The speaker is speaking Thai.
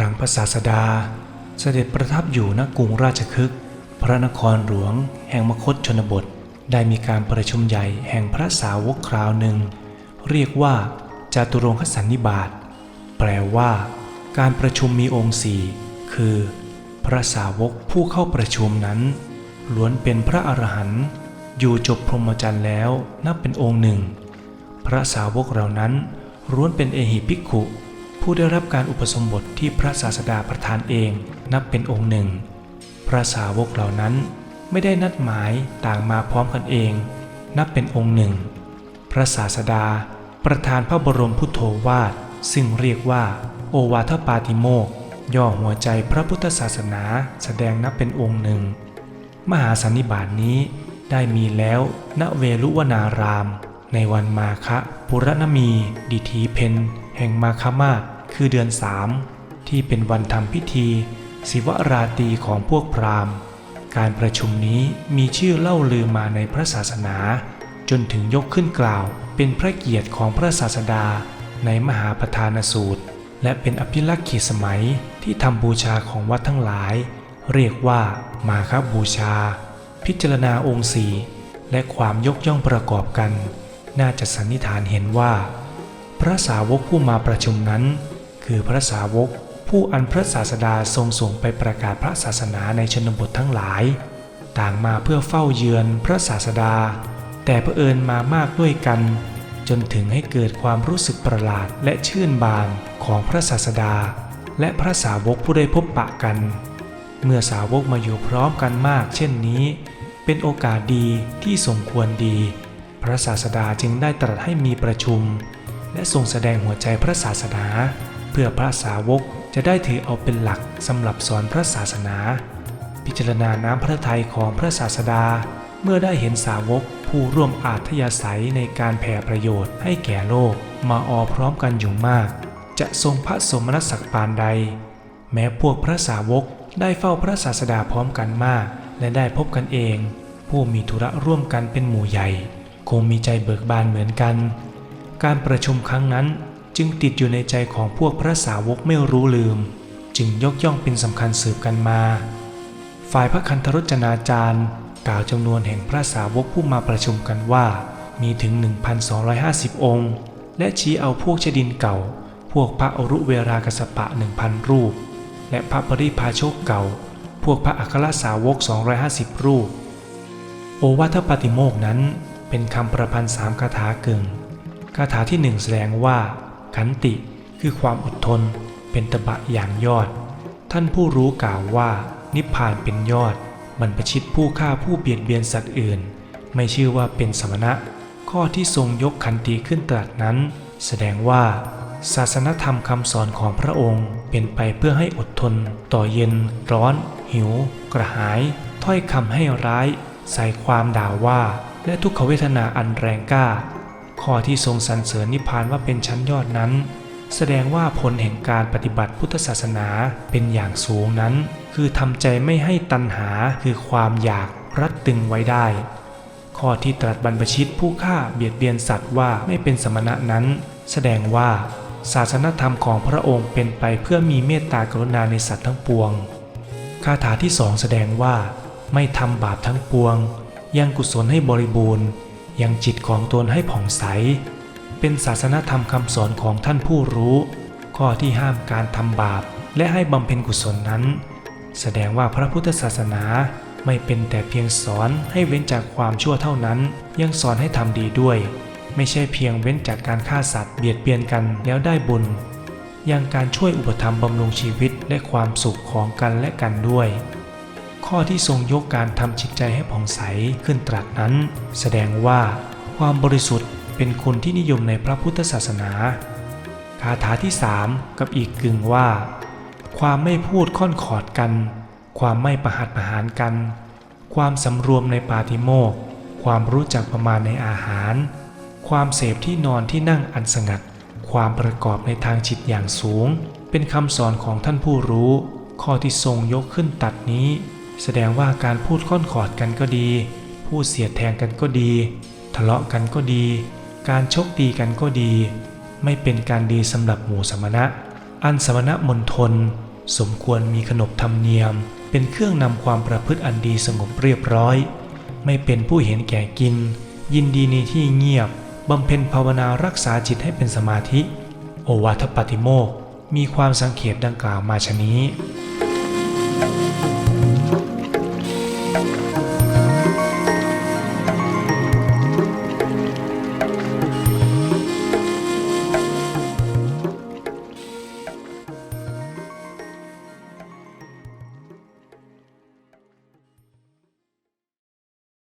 ครั้งพระศาสดา เสด็จประทับอยู่ณกรุงราชคฤห์พระนครหลวง แห่งมคตชนบท ได้มีการประชุมใหญ่แห่งพระสาวกคราวหนึ่ง เรียกว่าจาตุรงคสันนิบาตแปลว่า การประชุมมีองค์สี่คือ พระสาวกผู้เข้าประชุมนั้นล้วนเป็นพระอรหันต์อยู่จบพรหมจรรย์แล้วนับเป็นองค์หนึ่ง พระสาวกเหล่านั้นล้วนเป็นเอหิภิกขุ ผู้ได้รับการอุปสมบทที่พระศาสดาประทานเองนับเป็นองค์หนึ่ง พระสาวกเหล่านั้นไม่ได้นัดหมายต่างมาพร้อมกันเอง นับเป็นองค์หนึ่ง พระศาสดาประทานพระบรมพุทโธวาทซึ่งเรียกว่า โอวาทปาติโมกย่อหัวใจพระพุทธศาสนาแสดงนับเป็นองค์หนึ่ง มหาสันนิบาตนี้ได้มีแล้วณเวลุวนาราม ในวันมาคะปุรณมี ดิถีเพนแห่งมาคมาศ คือเดือนสามที่เป็นวันทำพิธี ศิวราตรีของพวกพราหมณ์ การประชุมนี้มีชื่อเล่าลือมาในพระศาสนา จนถึงยกขึ้นกล่าว เป็นพระเกียรติของพระศาสดาในมหาประธานสูตร และเป็นอภิลักษ์ขีสมัยที่ทำบูชาของวัดทั้งหลาย เรียกว่ามาคบูชา พิจารณาองค์สีและความยกย่องประกอบกัน น่าจะสันนิษฐานเห็นว่า พระสาวกผู้มาประชุมนั้น คือพระสาวก ผู้อันพระศาสดาทรงส่งไปประกาศพระศาสนาในชนบททั้งหลาย ต่างมาเพื่อเฝ้าเยือนพระศาสดา แต่เผอิญมามากด้วยกัน จนถึงให้เกิดความรู้สึกประหลาดและชื่นบานของพระศาสดา และพระสาวกผู้ได้พบปะกัน เมื่อสาวกมาอยู่พร้อมกันมาก เช่นนี้ เป็นโอกาสดีที่สมควรดี พระศาสดาจึงได้ตรัสให้มีประชุมและทรงแสดงหัวใจพระศาสนา พื่อพระสาวกจะได้ถือเอาเป็นหลักสำหรับสอนพระศาสนา พิจารณาน้ำพระทัยของพระศาสดา เมื่อได้เห็นสาวกผู้ร่วมอาทยาศัยในการแผ่ประโยชน์ให้แก่โลกมาออพร้อมกันอยู่มาก จะทรงพระสมณศักดิ์ปานใด แม้พวกพระสาวกได้เฝ้าพระศาสดาพร้อมกันมาก และได้พบกันเอง ผู้มีธุระร่วมกันเป็นหมู่ใหญ่ คงมีใจเบิกบานเหมือนกัน การประชุมครั้งนั้น จึงติดอยู่ในใจของพวกพระสาวกไม่รู้ลืม จึงยกย่องเป็นสำคัญสืบกันมา ฝ่ายพระคันธรจนาจารย์ กล่าวจำนวนแห่งพระสาวกผู้มาประชุมกันว่า มีถึง 1,250 องค์ และชี้เอาพวกชดินเก่า พวกพระอรุเวรากสปะ 1,000 รูป และพระปริพาโชคเก่า พวกพระอัครสาวก 250 รูป โอวาทปาติโมกนั้นเป็นคำประพันธ์สามคาถากึ่งคาถาที่หนึ่งแสดงว่า ขันติคือความอดทนเป็นตบะอย่างยอด ท่านผู้รู้กล่าวว่า นิพพานเป็นยอดบรรพชิตผู้ฆ่าผู้เบียดเบียนสัตว์อื่น ไม่ชื่อว่าเป็นสมณะ ข้อที่ทรงยกขันติขึ้นตรัสนั้น แสดงว่า ศาสนธรรมคำสอนของพระองค์ เป็นไปเพื่อให้อดทน ต่อเย็น ร้อน หิว กระหาย ถ้อยคำให้ร้าย ใส่ความด่าว่า และทุกขเวทนาอันแรงกล้า ข้อที่ทรงสรรเสริญนิพพานว่าเป็นชั้นยอดนั้น แสดงว่าผลแห่งการปฏิบัติพุทธศาสนาเป็นอย่างสูงนั้น คือทำใจไม่ให้ตัณหาคือความอยากรัดตึงไว้ได้ ข้อที่ตรัสบรรพชิตผู้ฆ่าเบียดเบียนสัตว์ว่าไม่เป็นสมณะนั้น แสดงว่าศาสนธรรมของพระองค์เป็นไปเพื่อมีเมตตากรุณาในสัตว์ทั้งปวง คาถาที่สองแสดงว่า ไม่ทำบาปทั้งปวง ยังกุศลให้บริบูรณ์ ยังจิตของตนให้ผ่องใส เป็นศาสนธรรมคำสอนของท่านผู้รู้ ข้อที่ห้ามการทำบาปและให้บำเพ็ญกุศลนั้น แสดงว่าพระพุทธศาสนาไม่เป็นแต่เพียงสอนให้เว้นจากความชั่วเท่านั้น ยังสอนให้ทำดีด้วย ไม่ใช่เพียงเว้นจากการฆ่าสัตว์เบียดเบียนกันแล้วได้บุญ ยังการช่วยอุปถัมบำรุงชีวิตและความสุขของกันและกันด้วย ข้อที่ทรงยกการทำจิตใจให้ผ่องใสขึ้นตรัสนั้น แสดงว่าความบริสุทธิ์เป็นคุณที่นิยมในพระพุทธศาสนา คาถาที่สามกับอีกกึ่งว่า ความไม่พูดค่อนขอดกัน ความไม่ประหัดประหารกัน ความสำรวมในปาติโมกความรู้จักประมาณในอาหาร ความเสพที่นอนที่นั่งอันสงัด ความประกอบในทางจิตอย่างสูง เป็นคำสอนของท่านผู้รู้ ข้อที่ทรงยกขึ้นตัดนี้ แสดงว่าการพูดค่อนขอดกันก็ดี พูดเสียดแทงกันก็ดี ทะเลาะกันก็ดี การชกตีกันก็ดี ไม่เป็นการดีสำหรับหมู่สมณะ อันสมณะมนทน สมควรมีขนบธรรมเนียม เป็นเครื่องนำความประพฤติอันดีสงบเรียบร้อย ไม่เป็นผู้เห็นแก่กิน ยินดีในที่เงียบบำเพ็ญภาวนารักษาจิตให้เป็นสมาธิ โอวาทปาติโมกมีความสังเขปดังกล่าวมาชนี้